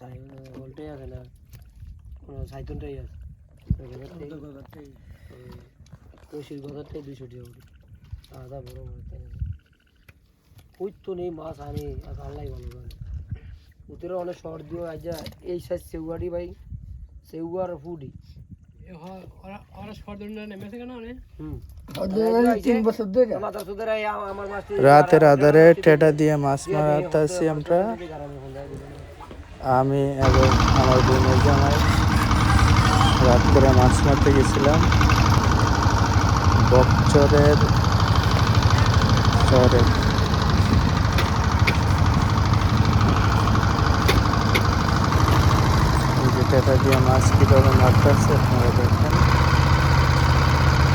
তাই বলতেই আছে না কোনো সাইতনটাই আছে। কষির গজারটাই। দুইশো টাকা করে। আদা বড় মাছ তাই ওই তো নেই মাছ আনি আর আল্লাহ ভালো জানে ওদেরও অনেক আজ এই সাইজ ভাই ফুডি। আমার রাতের আধারে টেটা দিয়ে মাছ মারতেছি আমরা। আমি এবং আমার বোনের জামাই রাত করে মাছ মারতে গেছিলাম। বকচরের চরে। এই যে টেটা দিয়ে মাছ কীভাবে মারতেছে, আপনারা দেখেন।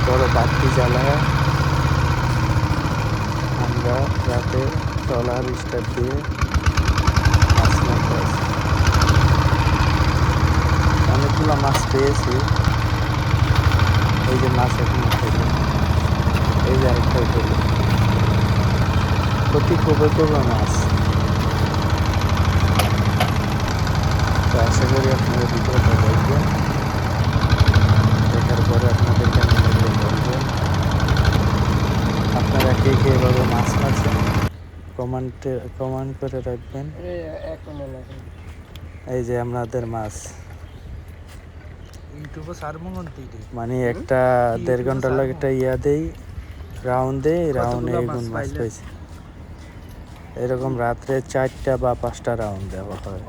বড় বাতি জ্বালায়। আমরা রাতে ট্রলার স্টার্ট দিয়ে মাছ মারতে আসি অনেকগুলো মাছ পেয়েছি। এই যে মাছ এখন উঠেছে এই যে আরেকটা উঠেছে প্রতি কবে কবে মাছ। তো আশা করি আপনাদের ভিডিওটা দেখবেন দেখার পরে আপনাদের কেমন লাগবে বলবেন আপনারা কে কে এভাবে মাছ মারছেন কমেন্টে কমেন্ট করে রাখবেন। এই যে আপনাদের মাছ। মানে একটা দেড় ঘণ্টার লাগে একটা ইয়া দেই রাউন্ড দেই রাউন্ডে এগুন মাছ? পাইছি। এরকম রাত্রে চারটা বা পাঁচটা রাউন্ড দেওয়া হয়।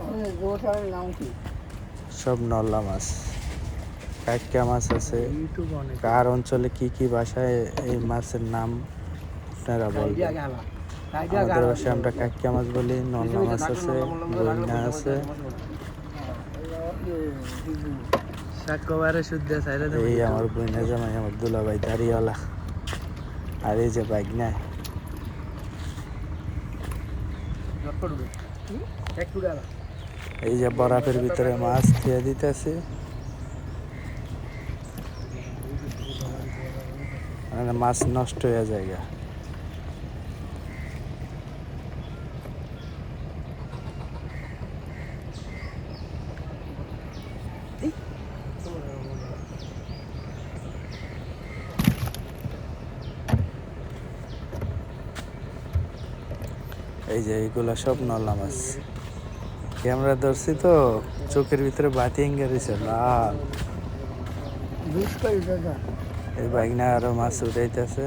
সব নল্লা মাছ। কাইকা মাছ আছে। কার অঞ্চলে কি কি ভাষায় এই মাছের নাম আপনারা বলবেন। আমাদের ভাষায় আমরা কাকিয়া মাছ বলি নল্লা মাছ আছে বন্যা আছে। এই আমার বইনা জামাই, আমার দুলাভাই, দাড়িওয়ালা। আর এই যে বাইক ডালা এই যে বরফের ভিতরে মাছ দিয়ে দিতেছে। মাছ নষ্ট হয়ে যায় এই যে এইগুলা সব নলা মাছ। ক্যামেরা ধরছি তো চোখের ভিতরে বাতি এঙ্গে রয়েছে লাল। এই বাইকনা আরও মাছ উঠাইতেছে।